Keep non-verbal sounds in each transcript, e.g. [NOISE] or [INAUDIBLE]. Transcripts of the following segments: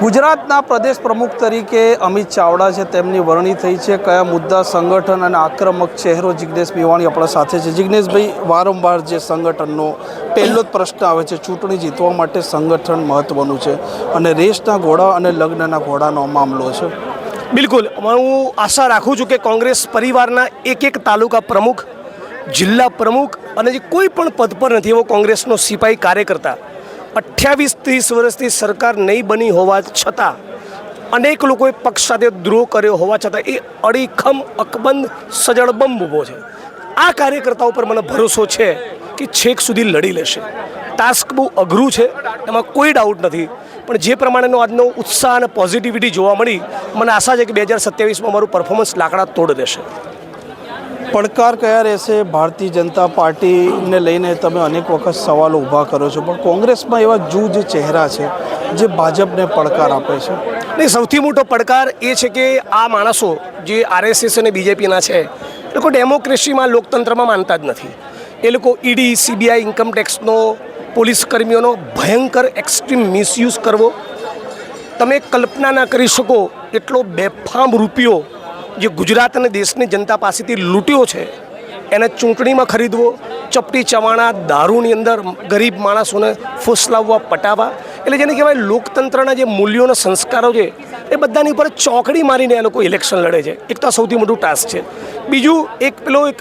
ગુજરાતના પ્રદેશ પ્રમુખ તરીકે અમિત ચાવડા છે. તેમની વરણી થઈ છે. કયા મુદ્દા સંગઠન અને આક્રમક ચહેરો જિજ્ઞેશ મેવાણી આપણા સાથે છે? જિજ્ઞેશભાઈ વારંવાર જે સંગઠનનો પહેલો જ પ્રશ્ન આવે છે, ચૂંટણી જીતવા માટે સંગઠન મહત્ત્વનું છે અને રેસના ઘોડા અને લગ્નના ઘોડાનો મામલો છે. બિલકુલ. હું આશા રાખું છું કે કોંગ્રેસ પરિવારના એક એક તાલુકા પ્રમુખ, જિલ્લા પ્રમુખ અને જે કોઈ પણ પદ પર નથી એવો કોંગ્રેસનો સિપાહી કાર્યકર્તા અઠ્યાવીસ ત્રીસ વર્ષથી સરકાર નહીં બની હોવા છતાં અનેક લોકોએ પક્ષ સાથે દ્રોહ કર્યો હોવા છતાં એ અડીખમ, અકબંધ સજળબંબ ઊભો છે. આ કાર્યકર્તાઓ પર મને ભરોસો છે કે છેક સુધી લડી લેશે. ટાસ્ક બહુ અઘરું છે, એમાં કોઈ ડાઉટ નથી. પણ જે પ્રમાણેનો આજનો ઉત્સાહ અને પોઝિટિવિટી જોવા મળી, મને આશા છે કે બે હજાર સત્યાવીસમાં મારું પરફોર્મન્સ લાકડા તોડ દેશે. પડકાર કયા રહેશે? ભારતીય જનતા પાર્ટીને લઈને તમે અનેક વખત સવાલો ઊભા કરો છો. પણ કોંગ્રેસમાં એવા જૂજ ચહેરા છે જે ભાજપને પડકાર આપે છે. નહીં, સૌથી મોટો પડકાર એ છે કે આ માણસો જે આરએસએસ અને બીજેપીના છે, એ લોકો ડેમોક્રેસીમાં, લોકતંત્રમાં માનતા જ નથી. એ લોકો ઈડી, સીબીઆઈ ઇન્કમટેક્સનો પોલીસ કર્મીઓનો ભયંકર એક્સ્ટ્રીમ મિસયુઝ કરવો. તમે કલ્પના ના કરી શકો, એટલો બેફામ રૂપિયો જે ગુજરાત અને દેશની જનતા પાસેથી લૂંટ્યો છે, એને ચૂંટણીમાં ખરીદવો, ચપટી ચવાણા, દારૂની અંદર ગરીબ માણસોને ફૂસલાવવા, પટાવવા, એટલે જેને કહેવાય લોકતંત્રના જે મૂલ્યોના સંસ્કારો છે, એ બધાની ઉપર ચોકડી મારીને એ લોકો ઇલેક્શન લડે છે. એક તો આ સૌથી મોટું ટાસ્ક છે. બીજું એક પેલો એક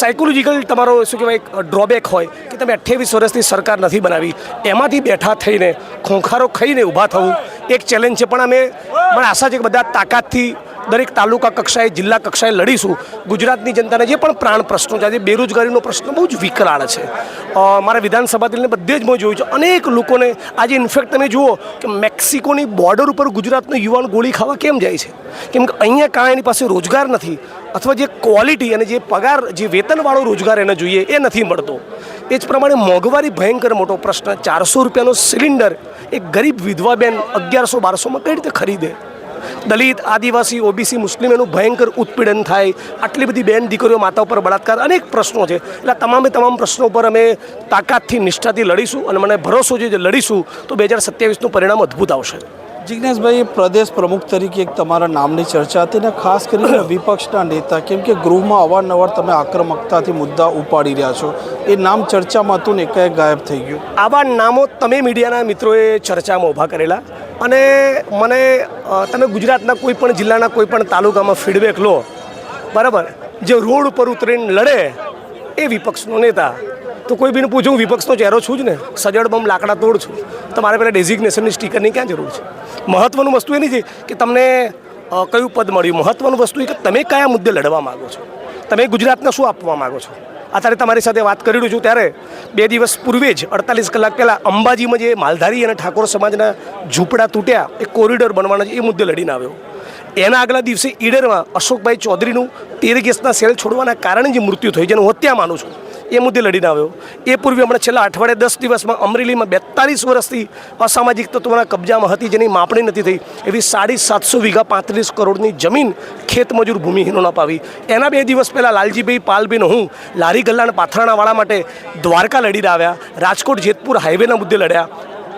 સાયકોલોજીકલ તમારો શું કહેવાય, એક ડ્રોબેક હોય કે તમે અઠ્યાવીસ વર્ષથી સરકાર નથી બનાવી. એમાંથી બેઠા થઈને, ખોંખારો ખાઈને ઊભા થવું, એક ચેલેન્જ છે. પણ અમે, મને આશા છે કે બધા તાકાતથી દરેક તાલુકા કક્ષાએ, જિલ્લા કક્ષાએ લડીશું. ગુજરાતની જનતાને જે પણ પ્રાણ પ્રશ્નો છે, આજે બેરોજગારીનો પ્રશ્ન બહુ જ વિકરાળ છે. મારા વિધાનસભા દિલને બધે જ મેં જોયું છે. અનેક લોકોને આજે ઇન્ફેક્ટ તમે જુઓ કે મેક્સિકોની બોર્ડર ઉપર ગુજરાતનો યુવાન ગોળી ખાવા કેમ જાય છે? કેમ કે અહીંયા કાંઈ એની પાસે રોજગાર નથી અથવા જે ક્વોલિટી અને જે પગાર, જે વેતનવાળો રોજગાર એને જોઈએ એ નથી મળતો. એ જ પ્રમાણે મોંઘવારી ભયંકર મોટો પ્રશ્ન ચારસો રૂપિયાનો સિલિન્ડર એક ગરીબ વિધવા બેન અગિયારસો બારસોમાં કઈ રીતે ખરીદે? દલિત, આદિવાસી, ઓબીસી, મુસ્લિમ એનું ભયંકર ઉત્પીડન થાય. આટલી બધી બેન દીકરીઓ માતા ઉપર બળાત્કાર, અનેક પ્રશ્નો છે. એટલે તમામે તમામ પ્રશ્નો પર અમે તાકાતથી, નિષ્ઠાથી લડીશું અને મને ભરોસો છે જે લડીશું, તો બે હજાર સત્યાવીસનું પરિણામ અદ્ભુત આવશે. જિજ્ઞેશભાઈ પ્રદેશ પ્રમુખ તરીકે એક તમારા નામની ચર્ચા હતી ને ખાસ કરીને [COUGHS] વિપક્ષના નેતા કેમ કે ગૃહમાં અવારનવાર તમે આક્રમકતાથી મુદ્દા ઉપાડી રહ્યા છો. એ નામ ચર્ચામાં હતું ને એકાએક ગાયબ થઈ ગયું? આવા નામો તમે મીડિયાના મિત્રોએ ચર્ચામાં ઊભા કરેલા અને મને તમે ગુજરાતના કોઈ પણ જિલ્લાના કોઈ પણ તાલુકામાં ફીડબેક લો. બરાબર? જે રોડ ઉપર ઉતરીને લડે એ વિપક્ષનો નેતા. તો કોઈ બીને પૂછું, હું વિપક્ષનો ચહેરો છું જ ને. સજડ બમ, લાકડા તોડ છું. તમારે પેલા ડેઝિગ્નેશનની સ્ટીકરની ક્યાં જરૂર છે? મહત્ત્વનું વસ્તુ એ છે કે તમને કયું પદ મળ્યું? મહત્ત્વનું વસ્તુ એ કે તમે કયા મુદ્દે લડવા માગો છો? તમે ગુજરાતને શું આપવા માગો છો? અત્યારે તમારી સાથે વાત કરી રહ્યું છું ત્યારે બે દિવસ પૂર્વે જ, અડતાલીસ કલાક પહેલાં અંબાજીમાં જે માલધારી અને ઠાકોર સમાજના ઝૂંપડા તૂટ્યા એ કોરિડોર બનવાના એ મુદ્દે લડીને આવ્યો. એના આગલા દિવસે ઈડરમાં અશોકભાઈ ચૌધરીનું તેર ગેસના સેલ છોડવાના કારણે જે મૃત્યુ થયું, જેનું હત્યા માનું છું. એ મુદ્દે લડીને આવ્યો. એ પૂર્વે હમણાં છેલ્લા અઠવાડિયે દસ દિવસમાં અમરેલીમાં બેતાલીસ વર્ષથી અસામાજિક તત્વોના કબજામાં હતી, જેની માપણી નથી થઈ. એવી સાડી સાતસો વીઘા પાંત્રીસ કરોડની જમીન ખેતમજૂર ભૂમિહીનોને અપાવી. એના બે દિવસ પહેલાં લાલજીભાઈ પાલબેન હું લારી ગલ્લાણ પાથરાણાવાળા માટે દ્વારકા લડીને આવ્યા. રાજકોટ જેતપુર હાઈવેના મુદ્દે લડ્યા.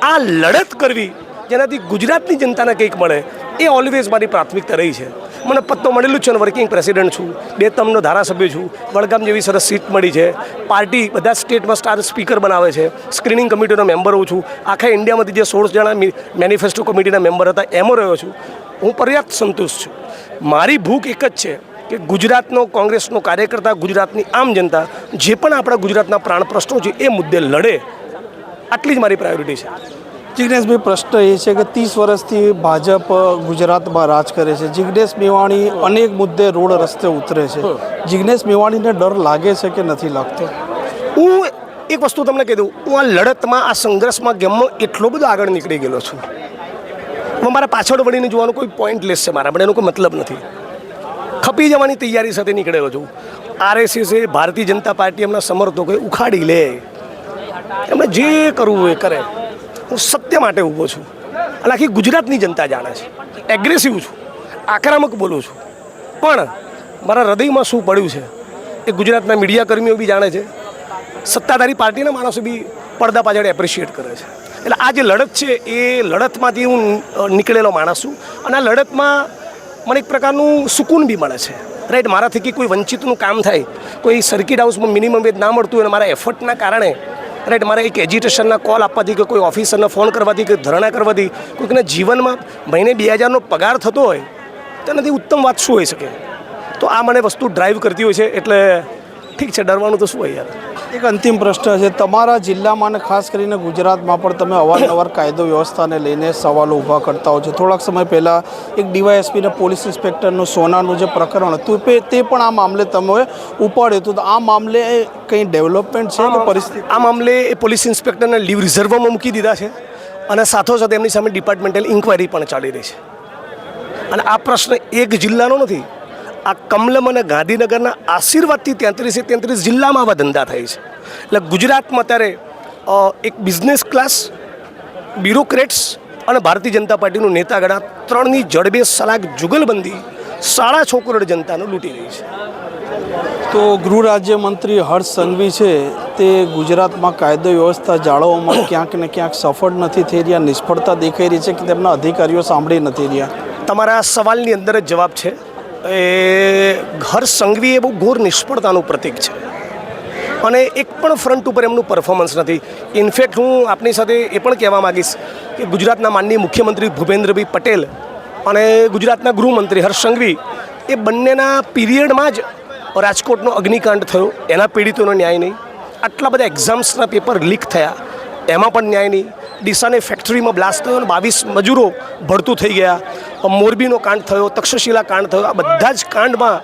આ લડત કરવી જેનાથી ગુજરાતની જનતાને કંઈક મળે. એ ઓલવેઝ મારી પ્રાથમિકતા રહી છે. મને પત્તો મળેલું છે અને વર્કિંગ પ્રેસિડેન્ટ છું. બે તમનો ધારાસભ્ય છું. વડગામ જેવી સરસ સીટ મળી છે. પાર્ટી બધા સ્ટેટમાં સ્ટાર સ્પીકર બનાવે છે. સ્ક્રીનિંગ કમિટીનો મેમ્બર હોઉં છું. આખા ઇન્ડિયામાંથી જે સોળ જણા મેનિફેસ્ટો કમિટીના મેમ્બર હતા, એમાં રહ્યો છું. હું પર્યાપ્ત સંતુષ્ટ છું. મારી ભૂખ એક જ છે કે ગુજરાતનો કોંગ્રેસનો કાર્યકર્તા, ગુજરાતની આમ જનતા, જે પણ આપણા ગુજરાતના પ્રાણ પ્રશ્નો છે, એ મુદ્દે લડે. આટલી જ મારી પ્રાયોરિટી છે. જિજ્ઞેશભાઈ પ્રશ્ન એ છે કે ત્રીસ વર્ષથી ભાજપ ગુજરાતમાં રાજ કરે છે. જિગ્નેશ મેવાણી અનેક મુદ્દે રોડ રસ્તે ઉતરે છે. જિગ્નેશ મેવાણીને ડર લાગે છે કે નથી લાગતો? હું એક વસ્તુ તમને કહી દઉં. હું આ લડતમાં આ સંઘર્ષમાં ગેમમાં એટલો બધો આગળ નીકળી ગયેલો છું. હું મારા પાછળ વળીને જોવાનો કોઈ પોઈન્ટ લેસ છે મારા પણ એનો કોઈ મતલબ નથી. ખપી જવાની તૈયારી સાથે નીકળેલો છું. આરએસએસે એ ભારતીય જનતા પાર્ટી એમના સમર્થકોએ ઉખાડી લે. એમણે જે કરવું એ કરે. હું સત્ય માટે ઊભો છું. અને આખી ગુજરાતની જનતા જાણે છે. એગ્રેસિવ છું. આક્રમક બોલું છું. પણ મારા હૃદયમાં શું પડ્યું છે એ ગુજરાતના મીડિયા કર્મીઓ બી જાણે છે. સત્તાધારી પાર્ટીના માણસો બી પડદા પાછળ એપ્રિશિએટ કરે છે. એટલે આ જે લડત છે એ લડતમાંથી હું નીકળેલો માણસ છું. અને આ લડતમાં મને એક પ્રકારનું સુકૂન બી મળે છે. રાઈટ મારાથી કે કોઈ વંચિતનું કામ થાય, કોઈ સર્કિટ હાઉસમાં મિનિમમ વેજ ના મળતું અને મારા એફર્ટના કારણે રાઈટ, મારે એક એજ્યુટેશનના કોલ આપવાથી કે કોઈ ઓફિસરને ફોન કરવાથી કે ધરણા કરવાથી કોઈકના જીવનમાં મહિને બે હજારનો પગાર થતો હોય, તેનાથી ઉત્તમ વાત શું હોઈ શકે? તો આ મને વસ્તુ ડ્રાઈવ કરતી હોય છે, એટલે ઠીક છે, ડરવાનું તો શું હોય યાર? એક અંતિમ પ્રશ્ન છે. તમારા જિલ્લામાં અને ખાસ કરીને ગુજરાતમાં પણ તમે અવારનવાર કાયદો વ્યવસ્થાને લઈને સવાલો ઊભા કરતા હો છો. થોડાક સમય પહેલાં એક ડીવાયએસપીને પોલીસ ઇન્સ્પેક્ટરનું સોનાનું જે પ્રકરણ હતું તે તે પણ આ મામલે તમે ઉપાડ્યું હતું. તો આ મામલે કંઈ ડેવલપમેન્ટ છે કે પરિસ્થિતિ? આ મામલે એ પોલીસ ઇન્સ્પેક્ટરને લીવ રિઝર્વમાં મૂકી દીધા છે અને સાથોસાથ એમની સામે ડિપાર્ટમેન્ટલ ઇન્કવાયરી પણ ચાલી રહી છે. અને આ પ્રશ્ન એક જિલ્લાનો નથી આ કમલમ અને ગાંધીનગરના આશીર્વાદથી તેત્રીસે તેત્રીસ જિલ્લામાં આવા ધંધા થાય છે. એટલે ગુજરાતમાં અત્યારે એક બિઝનેસ ક્લાસ બ્યુરોક્રેટ્સ અને ભારતીય જનતા પાર્ટીનું નેતાગણા ત્રણની જડબે સલાક જુગલબંધી છ કરોડ જનતાને લૂંટી રહી છે. તો ગૃહ રાજ્યમંત્રી હર્ષ સંઘવી છે તે ગુજરાતમાં કાયદો વ્યવસ્થા જાળવવામાં ક્યાંક ને ક્યાંક સફળ નથી થઈ રહ્યા નિષ્ફળતા દેખાઈ રહી છે કે તેમના અધિકારીઓ સાંભળી નથી રહ્યા? તમારા સવાલની અંદર જ જવાબ છે. એ હર્ષ સંઘવી એ બહુ ઘોર નિષ્ફળતાનું પ્રતીક છે. અને એક પણ ફ્રન્ટ ઉપર એમનું પરફોર્મન્સ નથી. ઇનફેક્ટ હું આપની સાથે એ પણ કહેવા માગીશ કે ગુજરાતના માનનીય મુખ્યમંત્રી ભૂપેન્દ્રભાઈ પટેલ અને ગુજરાતના ગૃહમંત્રી હર્ષ સંઘવી એ બંનેના પીરિયડમાં જ રાજકોટનો અગ્નિકાંડ થયો. એના પીડિતોનો ન્યાય નહીં. આટલા બધા એક્ઝામ્સના પેપર લીક થયા. એમાં પણ ન્યાય નહીં. ડીસાની ફેક્ટરીમાં બ્લાસ્ટ થયો અને બાવીસ મજૂરો ભળતું થઈ ગયા. મોરબીનો કાંડ થયો, તક્ષશિલા કાંડ થયો. આ બધા જ કાંડમાં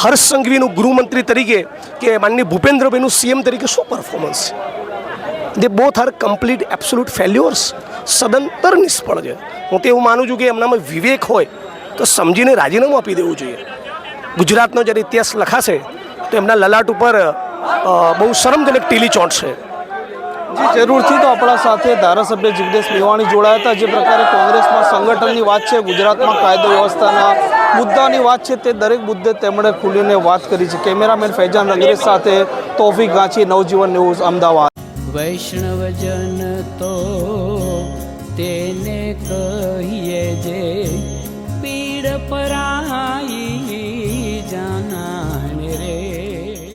હર્ષ સંઘવીનું ગૃહમંત્રી તરીકે કે માનની ભૂપેન્દ્રભાઈનું સીએમ તરીકે શું પરફોર્મન્સ છે? They both are complete absolute failures સદંતર નિષ્ફળ છે. હું તો એવું માનું છું કે એમનામાં વિવેક હોય તો સમજીને રાજીનામું આપી દેવું જોઈએ. ગુજરાતનો જ્યારે ઇતિહાસ લખાશે, તો એમના લલાટ ઉપર બહુ શરમજનક ટીલી ચોંટશે. જરૂરથી તો આપણા સાથે ધારાસભ્ય જિગ્નેશ મેવાણી જોડાયા હતા. જે પ્રકારે કોંગ્રેસમાં સંગઠનની વાત છે, ગુજરાતમાં કાયદો વ્યવસ્થાના મુદ્દાની વાત છે, તે દરેક મુદ્દે તેમણે ખુલીને વાત કરી છે. કેમેરામેન ફૈજાન રંગરેજ સાથે તોફી ગાંચી, નવજીવન ન્યૂઝ, અમદાવાદ. વૈષ્ણવજન તો તેને કહીએ જે પીડ પરાય